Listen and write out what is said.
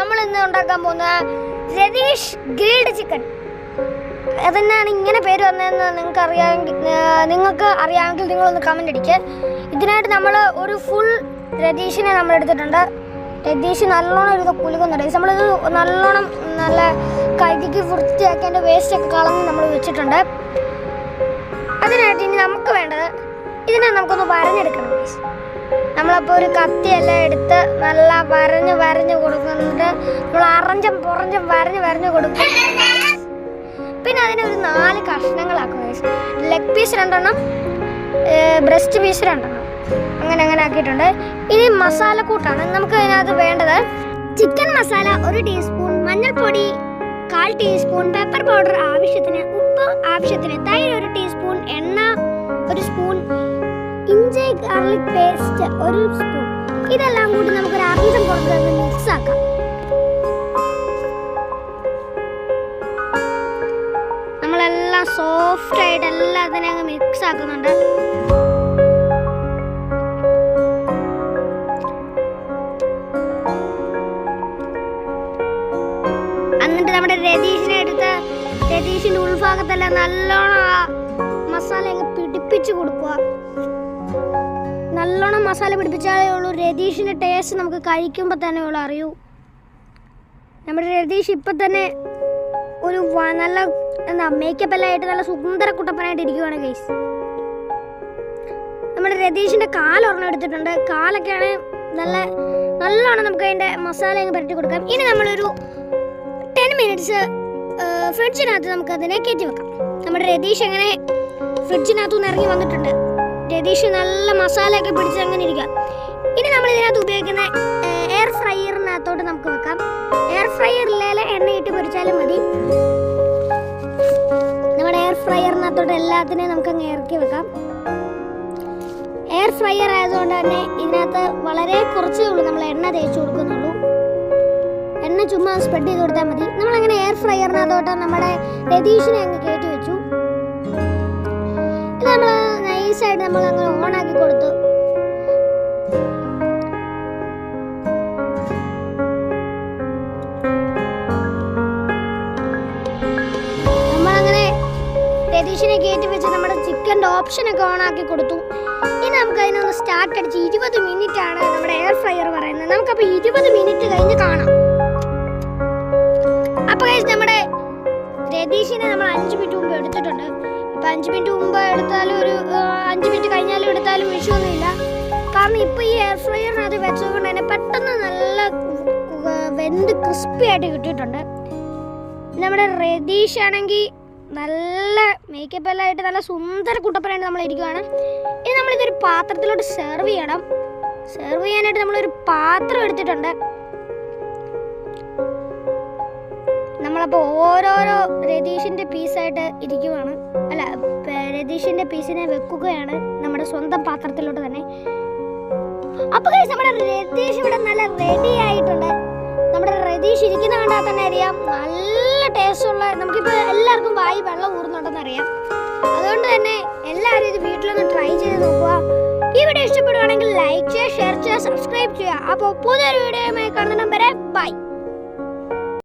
നമ്മൾ ഇന്ന് ഉണ്ടാക്കാൻ പോകുന്ന രതീഷ് ഗ്രിൽഡ് ചിക്കൻ. അതെന്നാണ് ഇങ്ങനെ പേര് വന്നതെന്ന് നിങ്ങൾക്ക് അറിയാമെങ്കിൽ നിങ്ങൾക്ക് അറിയാമെങ്കിൽ നിങ്ങളൊന്ന് കമന്റ് അടിക്കുക ഇതിനായിട്ട് നമ്മൾ ഒരു ഫുൾ രതീഷിനെ നമ്മൾ എടുത്തിട്ടുണ്ട്. രതീഷ് നല്ലോണം ഒരു കുലുക്കുന്നുണ്ട് നമ്മളിത് നല്ലോണം നല്ല കഴുകി വൃത്തിയാക്കി അതിന്റെ വേസ്റ്റൊക്കെ കളഞ്ഞ് നമ്മൾ വെച്ചിട്ടുണ്ട്. അതിനായിട്ട് ഇനി നമുക്ക് വേണ്ടത് ഇതിനെ നമുക്കൊന്ന് വരഞ്ഞെടുക്കണം. നമ്മളപ്പോൾ ഒരു കത്തിയെല്ലാം എടുത്ത് നല്ല വരഞ്ഞ് വരഞ്ഞ് കൊടുക്കുന്നുണ്ട്. നമ്മൾ അറഞ്ചം പുറഞ്ഞും വരഞ്ഞ് വരഞ്ഞ് കൊടുക്കും. പിന്നെ അതിനെ ഒരു നാല് കഷ്ണങ്ങളാക്കും ലെഗ് പീസ് രണ്ടെണ്ണം ബ്രസ്റ്റ് പീസ് രണ്ടെണ്ണം. അങ്ങനെ അങ്ങനെ ആക്കിയിട്ടുണ്ട്. ഇനി മസാല മസാലക്കൂട്ടാണ്. നമുക്ക് അതിനകത്ത് വേണ്ടത് ചിക്കൻ മസാല ഒരു ടീസ്പൂൺ മഞ്ഞൾപ്പൊടി കാൽ ടീസ്പൂൺ പെപ്പർ പൗഡർ ആവശ്യത്തിന് ഉപ്പ് ആവശ്യത്തിന് തൈര് ഒരു ടീസ്പൂൺ എണ്ണ ഒരു സ്പൂൺ ഗാർലിക് പേസ്റ്റ് ഒരു സ്പൂൺ ഇതെല്ലാം കൂടി നമുക്ക് ഒരു അർദ്ധം പുറത്തു മിക്സ് ആക്കാം. നമ്മളെല്ലാം സോഫ്റ്റ് ആയിട്ട് എല്ലാം അതിനെ അങ്ങ് മിക്സ് ആക്കുന്നുണ്ട്. എന്നിട്ട് നമ്മുടെ രതീഷിനെ എടുത്ത് രതീഷിന്റെ ഉൾഭാഗത്തെല്ലാം നല്ലോണം ആ മസാല പിടിപ്പിച്ച് കൊടുക്കുക. മസാല പിടിപ്പിച്ചാലേ ഉള്ളൂ. രതീഷിന്റെ ടേസ്റ്റ് നമുക്ക് കഴിക്കുമ്പോൾ തന്നെ ഉള്ളൂ അറിയൂ. നമ്മുടെ രതീഷ് ഇപ്പം തന്നെ ഒരു നല്ല എന്താ മേക്കപ്പ് എല്ലാം ആയിട്ട് നല്ല സുന്ദര കുട്ടപ്പനായിട്ട് ഇരിക്കുവാണ് ഗൈസ് നമ്മുടെ രതീഷിന്റെ കാലൊരെണ്ണം എടുത്തിട്ടുണ്ട്. കാലൊക്കെയാണ് നല്ല നല്ലോണം നമുക്ക് അതിന്റെ മസാല അങ്ങ് പുരട്ടി കൊടുക്കാം. ഇനി നമ്മളൊരു ടെൻ മിനിറ്റ്സ് ഫ്രിഡ്ജിനകത്ത് നമുക്ക് അതിനെ കയറ്റി വെക്കാം. നമ്മുടെ രതീഷ് എങ്ങനെ ഫ്രിഡ്ജിനകത്തു നിന്ന് ഇറങ്ങി വന്നിട്ടുണ്ട്. രതീഷ് നല്ല മസാലയൊക്കെ പിടിച്ച് അങ്ങനെ ഇരിക്കുക ഇനി നമ്മൾ ഇതിനകത്ത് ഉപയോഗിക്കുന്ന എയർ ഫ്രയറിനകത്തോട്ട് നമുക്ക് വെക്കാം. എയർ ഫ്രയറിലെ എണ്ണയിട്ട് പൊരിച്ചാലും മതി. നമ്മുടെ എയർ ഫ്രയറിനകത്തോട്ട് എല്ലാത്തിനെയും നമുക്ക് അങ്ങ് ഇറക്കി വെക്കാം. എയർ ഫ്രയർ ആയതുകൊണ്ട് തന്നെ ഇതിനകത്ത് വളരെ കുറച്ചേ ഉള്ളൂ. നമ്മൾ എണ്ണ തേച്ച് കൊടുക്കുന്നുള്ളൂ. എണ്ണ ചുമ്മാ സ്പ്രെഡ് ചെയ്ത് കൊടുത്താൽ മതി. നമ്മളങ്ങനെ എയർ ഫ്രയറിനകത്തോട്ട് നമ്മുടെ രതീഷിനെ അങ്ങ് കയറ്റി വെച്ചു. ഇത് നമ്മൾ നൈസായിട്ട് നമ്മൾ അങ്ങനെ ഓൺ ആക്കി കൊടുത്തു. നമ്മളങ്ങനെ രതീഷിനെ കയറ്റി വെച്ച് നമ്മുടെ ചിക്കന്റെ ഓപ്ഷനൊക്കെ ഓൺ ആക്കി കൊടുത്തു. ഇനി നമുക്ക് അതിനൊന്ന് സ്റ്റാർട്ട് അടിച്ച് ഇരുപത് മിനിറ്റ് ആണ് നമ്മുടെ എയർ ഫ്രയർ പറയുന്നത്. നമുക്കപ്പോൾ ഇരുപത് മിനിറ്റ് കഴിഞ്ഞ് കാണാം. അപ്പോൾ നമ്മുടെ രതീഷിനെ നമ്മൾ അഞ്ച് മിനിറ്റ് മുമ്പ് എടുത്തിട്ടുണ്ട്. ഇപ്പം അഞ്ച് മിനിറ്റ് മുമ്പ് എടുത്താലും ഒരു അഞ്ച് മിനിറ്റ് കഴിഞ്ഞാലും എടുത്താലും വിഷയമൊന്നുമില്ല കാരണം ഇപ്പോൾ ഈ എയർ ഫ്രയറിനകത്ത് വെച്ചതുകൊണ്ട് തന്നെ പെട്ടെന്ന് നല്ല വെന്ത് ക്രിസ്പി ആയിട്ട് കിട്ടിയിട്ടുണ്ട്. നമ്മുടെ രതീഷ് ആണെങ്കിൽ നല്ല മേക്കപ്പ് എല്ലാം ആയിട്ട് നല്ല സുന്ദര കുട്ടപ്പനായിട്ട് ഇരിക്കുകയാണ് ഇനി നമ്മളിതൊരു പാത്രത്തിലോട്ട് സെർവ് ചെയ്യണം. സെർവ് ചെയ്യാനായിട്ട് നമ്മളൊരു പാത്രം എടുത്തിട്ടുണ്ട്. നമ്മളപ്പോൾ ഓരോരോ രതീഷിന്റെ പീസായിട്ട് ഇരിക്കുവാണ്. അല്ല രതീഷിന്റെ പീസിനെ വെക്കുകയാണ് നമ്മുടെ സ്വന്തം പാത്രത്തിലോട്ട് തന്നെ. അപ്പോൾ നമ്മുടെ രതീഷ് ഇവിടെ നല്ല റെഡി ആയിട്ടുണ്ട്. നമ്മുടെ രതീഷ് ഇരിക്കുന്ന കണ്ടാൽ തന്നെ അറിയാം. നല്ല ടേസ്റ്റുള്ള നമുക്കിപ്പോൾ എല്ലാവർക്കും വായി വെള്ളം ഊർന്നുണ്ടെന്ന് അറിയാം. അതുകൊണ്ട് തന്നെ എല്ലാവരും ഇത് വീട്ടിലൊന്ന് ട്രൈ ചെയ്ത് നോക്കുക. ഈ വീഡിയോ ഇഷ്ടപ്പെടുകയാണെങ്കിൽ ലൈക്ക് ചെയ്യുക ഷെയർ ചെയ്യുക സബ്സ്ക്രൈബ് ചെയ്യുക. അപ്പോൾ പുതിയൊരു വീഡിയോയുമായി കാണുന്ന നമ്പരെ ബൈ